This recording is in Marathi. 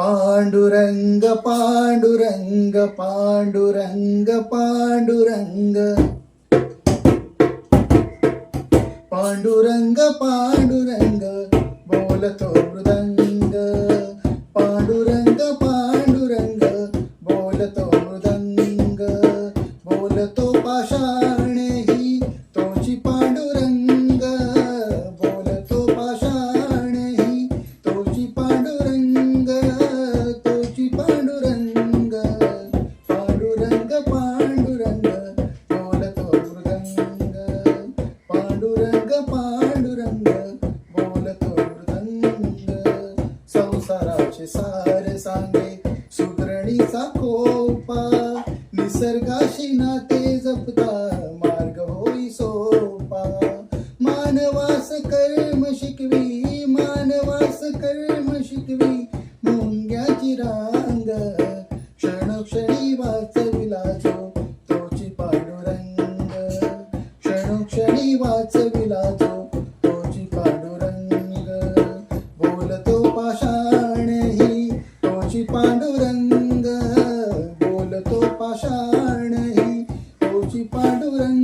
पांडुरंग पांडुरंग पांडुरंग पांडुरंग पांडुरंग पांडुरंग बोलतो मृदंग पांडुरंग पांडुरंग बोलतो मृदंग बोलतो पाषाणही पांडुरंग बोलतो मृदंग. पांडुरंग पांडुरंग बोलतो मृदंग. संसाराचे सार सांगे कोपा. निसर्गाशी नाते जपता मार्ग होई सोपा. मानवास कर्म शिकवी मानवास कर्म शिकवी मुंग्याची रांग. वाचविला तोची बोलतो पाषाणही तोची पांडुरंग. बोलतो पाषाणही तोची पांडुरंग.